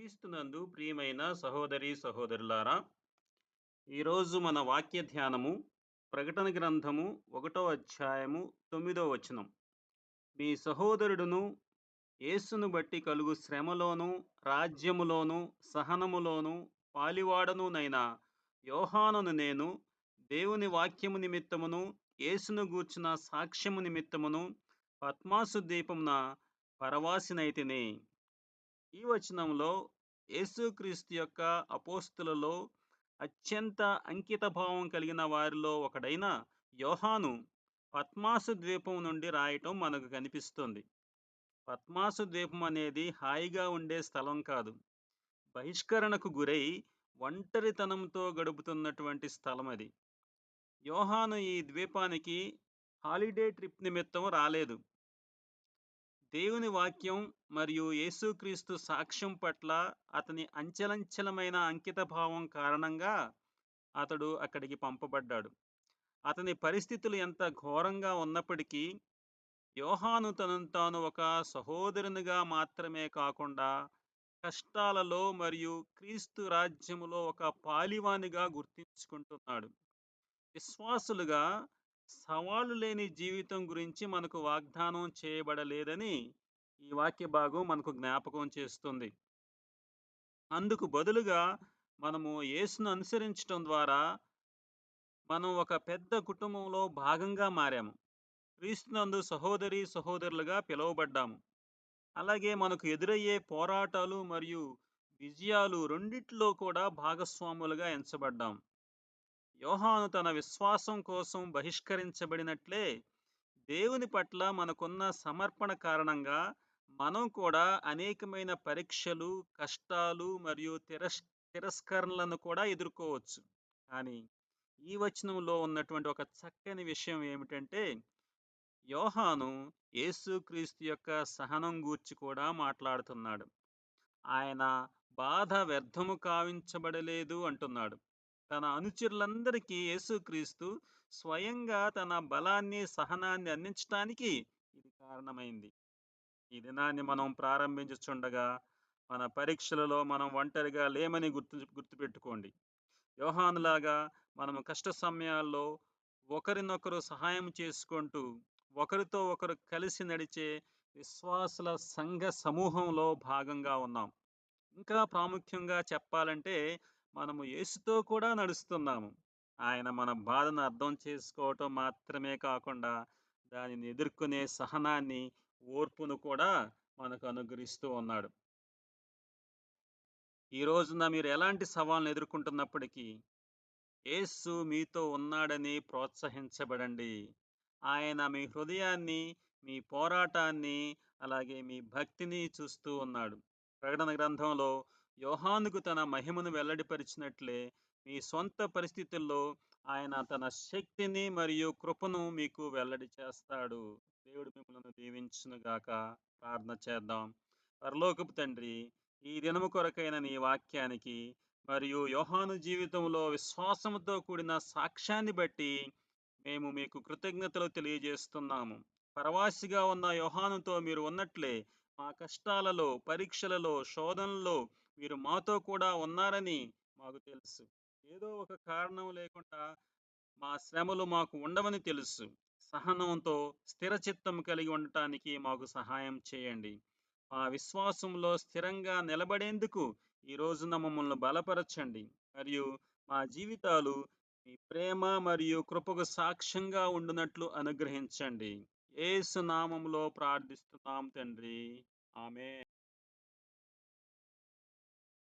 క్రీస్తునందు ప్రియమైన సహోదరి సహోదరులారా ఈరోజు మన వాక్య ధ్యానము ప్రకటన గ్రంథము ఒకటో అధ్యాయము తొమ్మిదో వచనం. మీ సహోదరుడును యేసును బట్టి కలుగు శ్రమలోను రాజ్యములోను సహనములోను పాలివాడనునైన యోహానును నేను దేవుని వాక్యము నిమిత్తమును యేసును గూర్చిన సాక్ష్యము నిమిత్తమును పద్మాసు దీపమున పరవాసినైతిని. ఈ వచనంలో యేసుక్రీస్తు యొక్క అపోస్తులలో అత్యంత అంకిత భావం కలిగిన వారిలో ఒకడైన యోహాను పద్మాసు ద్వీపం నుండి రాయటం మనకు కనిపిస్తుంది. పద్మాసు ద్వీపం అనేది హాయిగా ఉండే స్థలం కాదు. బహిష్కరణకు గురై ఒంటరితనంతో గడుపుతున్నటువంటి స్థలం అది. యోహాను ఈ ద్వీపానికి హాలిడే ట్రిప్ నిమిత్తం రాలేదు. దేవుని వాక్యం మరియు యేసుక్రీస్తు సాక్ష్యం పట్ల అతని అంచెలంచెలమైన అంకిత భావం కారణంగా అతడు అక్కడికి పంపబడ్డాడు. అతని పరిస్థితులు ఎంత ఘోరంగా ఉన్నప్పటికీ యోహాను తనను తాను ఒక సహోదరునిగా మాత్రమే కాకుండా కష్టాలలో మరియు క్రీస్తు రాజ్యములో ఒక పాలివానిగా గుర్తించుకుంటున్నాడు. విశ్వాసులుగా సవాలు లేని జీవితం గురించి మనకు వాగ్దానం చేయబడలేదని ఈ వాక్య భాగం మనకు జ్ఞాపకం చేస్తుంది. అందుకు బదులుగా మనము యేసును అనుసరించడం ద్వారా మనం ఒక పెద్ద కుటుంబంలో భాగంగా మారాము. క్రీస్తునందు సహోదరి సహోదరులుగా పిలువబడ్డాము. అలాగే మనకు ఎదురయ్యే పోరాటాలు మరియు విజయాలు రెండిట్లో కూడా భాగస్వాములుగా ఎంచబడ్డాం. యోహాను తన విశ్వాసం కోసం బహిష్కరించబడినట్లే దేవుని పట్ల మనకున్న సమర్పణ కారణంగా మనం కూడా అనేకమైన పరీక్షలు కష్టాలు మరియు తిరస్ తిరస్కరణలను కూడా ఎదుర్కోవచ్చు. కానీ ఈ వచనంలో ఉన్నటువంటి ఒక చక్కని విషయం ఏమిటంటే యోహాను యేసుక్రీస్తు యొక్క సహనం గూర్చి కూడా మాట్లాడుతున్నాడు. ఆయన బాధ వ్యర్థము కావించబడలేదు అంటున్నాడు. తన అనుచరులందరికీ యేసుక్రీస్తు స్వయంగా తన బలాన్ని సహనాన్ని అందించడానికి ఇది కారణమైంది. ఈ దినాన్ని మనం ప్రారంభించుచుండగా మన పరీక్షలలో మనం ఒంటరిగా లేమని గుర్తు గుర్తుపెట్టుకోండి. యోహానులాగా మనం కష్ట సమయాల్లో ఒకరినొకరు సహాయం చేసుకుంటూ ఒకరితో ఒకరు కలిసి నడిచే విశ్వాసుల సంఘ సమూహంలో భాగంగా ఉన్నాం. ఇంకా ప్రాముఖ్యంగా చెప్పాలంటే మనము యేసుతో కూడా నడుస్తున్నాము. ఆయన మన బాధను అర్థం చేసుకోవటం మాత్రమే కాకుండా దానిని ఎదుర్కొనే సహనాన్ని ఓర్పును కూడా మనకు అనుగ్రహిస్తూ ఉన్నాడు. ఈ రోజున మీరు ఎలాంటి సవాళ్ళను ఎదుర్కొంటున్నప్పటికీ యేసు మీతో ఉన్నాడని ప్రోత్సహించబడండి. ఆయన మీ హృదయాన్ని మీ పోరాటాన్ని అలాగే మీ భక్తిని చూస్తూ ఉన్నాడు. ప్రకటన గ్రంథంలో యోహానుకు తన మహిమను వెల్లడిపరిచినట్లే మీ సొంత పరిస్థితుల్లో ఆయన తన శక్తిని మరియు కృపను మీకు వెల్లడి చేస్తాడు. దేవుడు మిమ్మల్ని దీవించునుగాక. ప్రార్థన చేద్దాం. పరలోకపు తండ్రి ఈ దినము కొరకైన నీ వాక్యానికి మరియు యోహాను జీవితంలో విశ్వాసంతో కూడిన సాక్ష్యాన్ని బట్టి మేము మీకు కృతజ్ఞతలు తెలియజేస్తున్నాము. పరవాసిగా ఉన్న యోహానుతో మీరు ఉన్నట్లే మా కష్టాలలో పరీక్షలలో శోధనలో మీరు మాతో కూడా ఉన్నారని మాకు తెలుసు. ఏదో ఒక కారణం లేకుండా మా శ్రమలు మాకు ఉండవని తెలుసు. సహనంతో స్థిరచిత్తం కలిగి ఉండటానికి మాకు సహాయం చేయండి. మా విశ్వాసంలో స్థిరంగా నిలబడేందుకు ఈ రోజున మమ్మల్ని బలపరచండి. మరియు మా జీవితాలు మీ ప్రేమ మరియు కృపకు సాక్ష్యంగా ఉండునట్లు అనుగ్రహించండి. ఏసు నామంలో ప్రార్థిస్తున్నాం తండ్రి. ఆమె